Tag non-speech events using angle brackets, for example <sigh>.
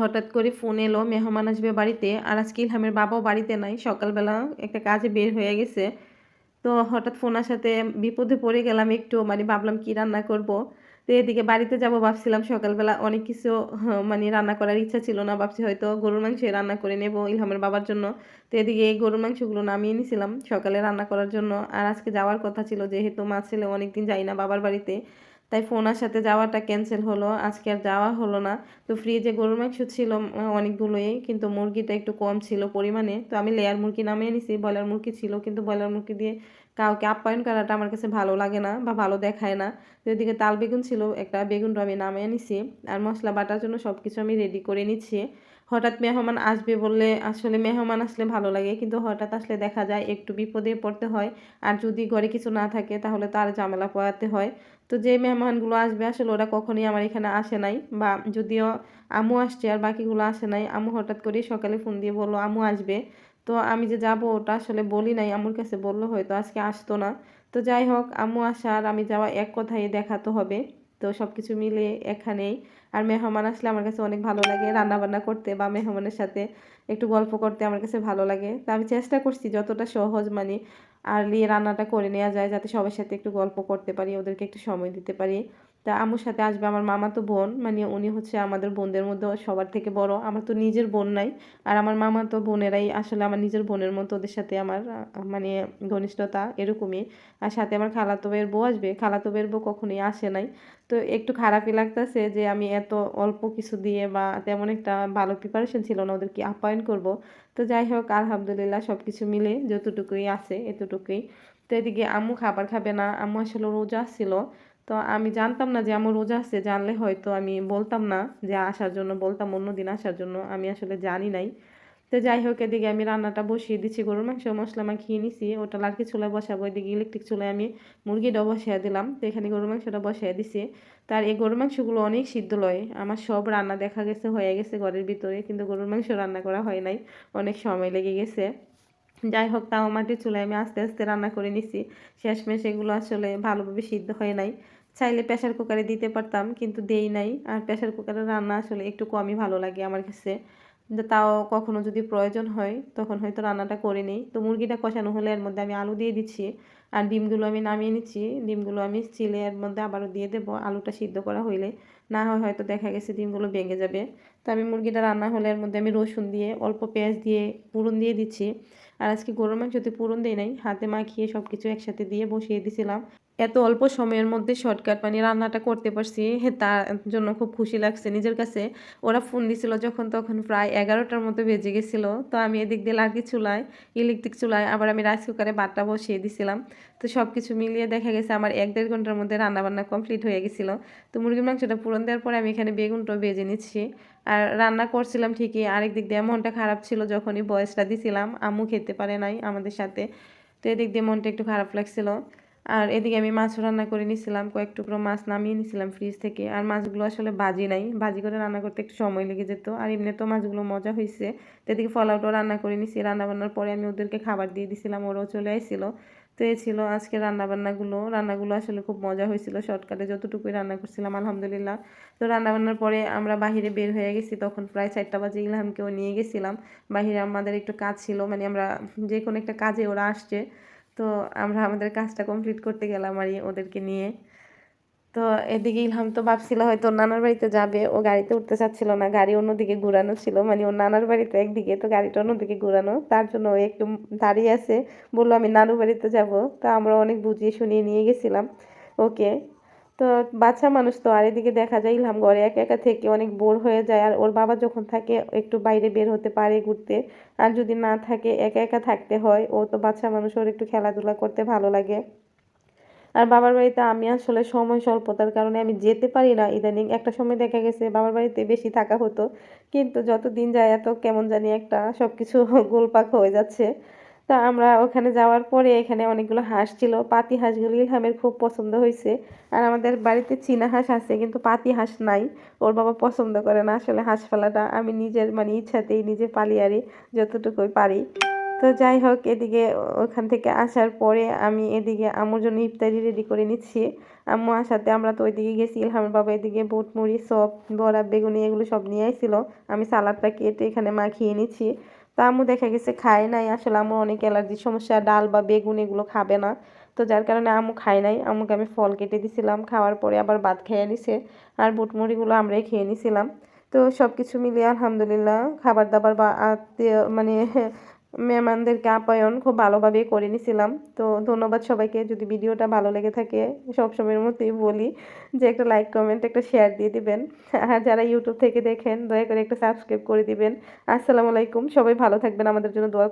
হঠাৎ করে ফোন এলো মেহমান আসবে বাড়িতে। আর আজকে ইলহামের বাবাও বাড়িতে নাই সকালবেলা একটা কাজে বের হয়ে গেছে। তো হঠাৎ ফোন আসাতে বিপদে পড়ে গেলাম একটু মানে ভাবলাম কি রান্না করব। তো এদিকে বাড়িতে যাব ভাবছিলাম সকালবেলা অনেক কিছু হ্যাঁ, মানে রান্না করার ইচ্ছা ছিল না ভাবছি হয়তো গরুর মাংস রান্না করে নেব ইলহামের বাবার জন্য। তো এদিকে এই গরুর মাংসগুলো নামিয়ে নিয়েছিলাম সকালে রান্না করার জন্য। আর আজকে যাওয়ার কথা ছিল যেহেতু মা ছেলে অনেকদিন যাই না বাবার বাড়িতে। তাই ফোনার সাথে যাওয়াটা ক্যান্সেল হলো। আজকে আর যাওয়া হলো না। তো ফ্রিজে গরুর মাংস ছিল অনেকগুলোই, কিন্তু মুরগিটা একটু কম ছিল পরিমাণে। তো আমি লেয়ার মুরগি নামিয়ে নিছি ব্রয়লার মুরগি ছিল, কিন্তু ব্রয়লার মুরগি দিয়ে কাউকে আপ্যায়ন করাটা আমার কাছে ভালো লাগে না বা ভালো দেখায় না। তো এদিকে তাল বেগুন ছিল, একটা বেগুনটা আমি নামিয়ে নিছি আর মশলা বাটার জন্য সব কিছু আমি রেডি করে নিচ্ছি। হঠাৎ মেহমান আসবে বললে আসলে মেহমান আসলে ভালো লাগে, কিন্তু হঠাৎ আসলে দেখা যায় একটু বিপদে পড়তে হয়। আর যদি ঘরে কিছু না থাকে তাহলে তো আর ঝামেলা পোয়াতে হয়। তো যে মেহমানগুলো আসবে আসলে ওরা কখনোই আমার এখানে আসে নাই বা যদিও আমু আসছে আর বাকিগুলো আসে নাই আমু হঠাৎ করেই সকালে ফোন দিয়ে বলল আমু আসবে। তো আমি যে যাব ওটা আসলে বলি নাই, আম্মুর কাছে বলল হয়তো আজকে আসতো না। তো যাই হোক, আম্মু আসা আর আমি যাওয়া এক কথাই দেখাতে হবে। তো সব কিছু মিলে এখানেই। আর মেহমান আসলে আমার কাছে অনেক ভালো লাগে রান্নাবান্না করতে বা মেহমানের সাথে একটু গল্প করতে আমার কাছে ভালো লাগে। তো আমি চেষ্টা করছি যতটা সহজ মানে আর্লি রান্নাটা করে নেওয়া যায় যাতে সবার সাথে একটু গল্প করতে পারি, ওদেরকে একটু সময় দিতে পারি। তা আম্মুর সাথে আসবে আমার মামাতো বোন মানে উনি হচ্ছে আমাদের বোনদের মধ্যে সবার থেকে বড়। আমার তো নিজের বোন নাই, আর আমার মামা তো বোনেরাই, আসলে আমার নিজের বোনের মতো ওদের সাথে আমার মানে ঘনিষ্ঠতা এরকমই। আর সাথে আমার খালাতো ভাইয়ের বউ আসবে, খালাতো ভাইয়ের বউ কখনোই আসে নাই। তো একটু খারাপই লাগতেছে যে আমি এত অল্প কিছু দিয়ে বা তেমন একটা ভালো প্রিপারেশন ছিল না ওদেরকে আপ্যায়ন করব। তো যাই হোক, আলহামদুলিল্লাহ সব কিছু মিলে যতটুকুই আছে এতটুকুই। তো এদিকে আম্মু খাবার খাবে না, আম্মু আসলে রোজা ছিল। তো আমি জানতাম না যে আমার রোজা আছে, জানলে হয়তো আমি বলতাম না যে আসার জন্য বলতাম, অন্যদিন আসার জন্য আমি আসলে জানি নাই। তো যাই হোক, এদিকে আমি রান্নাটা বসিয়ে দিচ্ছি গরুর মাংস, মশলা মাখিয়ে নিছি। ওটা লাড়কি চুলায় বসাবো, এদিকে ইলেকট্রিক চুলায় আমি মুরগিটাও বসিয়ে দিলাম। তো এখানে গরুর মাংসটা বসিয়ে দিছি। তার এই গরুর মাংসগুলো অনেক সিদ্ধ লয়। আমার সব রান্না দেখা গেছে, হয়ে গেছে ঘরের ভিতরে, কিন্তু গরুর মাংস রান্না করা হয় নাই। অনেক সময় লেগে গেছে। যাই হোক তাও মাটির চুলায় আমি আস্তে আস্তে রান্না করে নিছি। শেষমেশ এগুলো আসলে ভালোভাবে সিদ্ধ হয় নাই। চাইলে প্রেশার কুকারে দিতে পারতাম, কিন্তু দেই নাই। আর প্রেশার কুকারে রান্না আসলে একটু কমই ভালো লাগে আমার কাছে। তাও কখনো যদি প্রয়োজন হয়, তখন হয়তো রান্নাটা করে নিই। তো মুরগিটা কষানো হলে এর মধ্যে আমি আলু দিয়ে দিচ্ছি। আর ডিমগুলো আমি নামিয়ে নিচ্ছি। ডিমগুলো আমি চিলে এর মধ্যে আবারও দিয়ে দেবো। আলুটা সিদ্ধ করা হইলে না হয় হয়তো দেখা গেছে ডিমগুলো ভেঙে যাবে। তো আমি মুরগিটা রান্না হলে এর মধ্যে আমি রসুন দিয়ে, অল্প পেঁয়াজ দিয়ে পুরন দিয়ে দিচ্ছি। আর আজকে গরুর মাংসতে পুরন দিই নাই, হাতে মাখিয়ে সব কিছু একসাথে দিয়ে বসিয়ে দিছিলাম। এত অল্প সময়ের মধ্যে শর্টকাট মানে রান্নাটা করতে পারছি তার জন্য খুব খুশি লাগছে নিজের কাছে। ওরা ফোন দিছিল যখন তখন প্রায় এগারোটার মতো বেজে গেছিল। তো আমি এদিক দিয়ে লার্কি চুলায় ইলেকট্রিক চুলায় আবার আমি রাইস কুকারে ভাতটা বসিয়ে দিছিলাম। তো সব কিছু মিলিয়ে দেখা গেছে আমার এক দেড় ঘণ্টার মধ্যে রান্নাবান্না কমপ্লিট হয়ে গেছিল। তো মুরগির মাংসটা পুরন দেওয়ার পরে আমি এখানে বেগুনটাও বেজে নিচ্ছি। আর রান্না করছিলাম ঠিকই, আরেক দিক দিয়ে মনটা খারাপ ছিল যখনই বয়সটা দিছিলাম, আম্মু খেতে পারে নাই আমাদের সাথে। তো এদিক দিয়ে মনটা একটু খারাপ লাগছিল। আর এদিকে আমি মাছও রান্না করে নিয়েছিলাম কয়েক টুকরো মাছ নামিয়ে নিয়েছিলাম ফ্রিজ থেকে। আর মাছগুলো আসলে বাজি নাই বাজি করে রান্না করতে একটু সময় লেগে যেত। আর এমনি তো মাছগুলো মজা হয়েছে তো এদিকে ফলাউটাও রান্না করে নিয়েছি রান্না বান্নার পরে আমি ওদেরকে খাবার দিয়ে দিয়েছিলাম ওরাও চলে আসছিল তো ছিল আজকে রান্না বান্নাগুলো রান্নাগুলো আসলে খুব মজা হয়েছিল শর্টকাটে যতটুকুই রান্না করছিলাম, আলহামদুলিল্লাহ। তো রান্নাবান্নার পরে আমরা বাহিরে বের হয়ে গেছি, তখন প্রায় চারটা বাজে ইলহামকেও নিয়ে গেছিলাম। বাহিরে আমাদের একটু কাজ ছিল মানে আমরা যে কোনো একটা কাজে ওরা আসছে। তো আমরা আমাদের কাজটা কমপ্লিট করতে গেলাম আর ওদেরকে নিয়ে। তো এদিকে ইলহাম তো ভাবছিল হয়তো নানার বাড়িতে যাবে, ও গাড়িতে উঠতে চাচ্ছিল না, গাড়ি অন্যদিকে ঘুরানো ছিল মানে ওর নানার বাড়িতে একদিকে, তো গাড়িটা অন্যদিকে ঘুরানো, তার জন্য ও একটু দাঁড়িয়ে আছে, বলল আমি নানু বাড়িতে যাব, তো আমরা অনেক বুঝিয়ে শুনিয়ে নিয়ে গেছিলাম, ওকে, তো বাচ্চা মানুষ তো, আর এদিকে দেখা যায় ইলহাম ঘরে একা একা থেকে অনেক বোর হয়ে যায়, আর ওর বাবা যখন থাকে একটু বাইরে বের হতে পারে ঘুরতে, আর যদি না থাকে, একা একা থাকতে হয়, ও তো বাচ্চা মানুষ, ওর একটু খেলাধুলা করতে ভালো লাগে। আর বাবার বাড়িতে আমি আসলে সময় স্বল্পতার কারণে আমি যেতে পারি না। ইদানিং একটা সময় দেখা গেছে বাবার বাড়িতে বেশি থাকা হতো। কিন্তু যত দিন যায় এত কেমন জানি একটা সব কিছু <laughs> গোলপাক হয়ে যাচ্ছে। তা আমরা ওখানে যাওয়ার পরে এখানে অনেকগুলো হাঁস ছিল। পাতি হাঁসগুলো ইলহামের খুব পছন্দ হয়েছে। আর আমাদের বাড়িতে চীনা হাঁস আছে কিন্তু পাতি হাঁস নাই। ওর বাবা পছন্দ করে না আসলে হাঁস পালাটা আমি নিজের মানে ইচ্ছাতেই নিজে পালি আরি যতটুকুই পারি। তো যাই হোক, এদিকে ওখান থেকে আসার পরে আমি এদিকে আম্মুর জন্য ইফতারি রেডি করে নিচ্ছি। আম্মু আসাতে আমরা তো ওইদিকে গেছি, ইলহামের বাবা এদিকে বুট, মুড়ি সব বড়া, বেগুনি এগুলো সব নিয়ে আসছিল আমি সালাদটা কেটে এখানে মাখিয়ে নিচ্ছি। তো আম্মু দেখা গেছে খায় নাই। আসলে আম্মু অনেক অ্যালার্জির সমস্যা, ডাল বা বেগুন এগুলো খাবে না। তো যার কারণে আম্মু খায় নাই। আম্মুকে আমি ফল কেটে দিছিলাম, খাওয়ার পরে আবার ভাত খেয়ে নিছে আর বুট, মুড়িগুলো আমরাই খেয়ে নিছিলাম। তো সব কিছু মিলিয়ে আলহামদুলিল্লাহ, খাবার দাবার বা মানে মেহমানদেরকে আপ্যায়ন খুব ভালোভাবেই করে নিছিলাম। তো ধন্যবাদ সবাইকে। যদি ভিডিওটা ভালো লেগে থাকে, সবসময়ের মতোই বলি যে একটা লাইক কমেন্ট একটা শেয়ার দিয়ে দিবেন। আর যারা ইউটিউব থেকে দেখেন, দয়া করে একটা সাবস্ক্রাইব করে দিবেন। আসসালামু আলাইকুম। সবাই ভালো থাকবেন। আমাদের জন্য দোয়া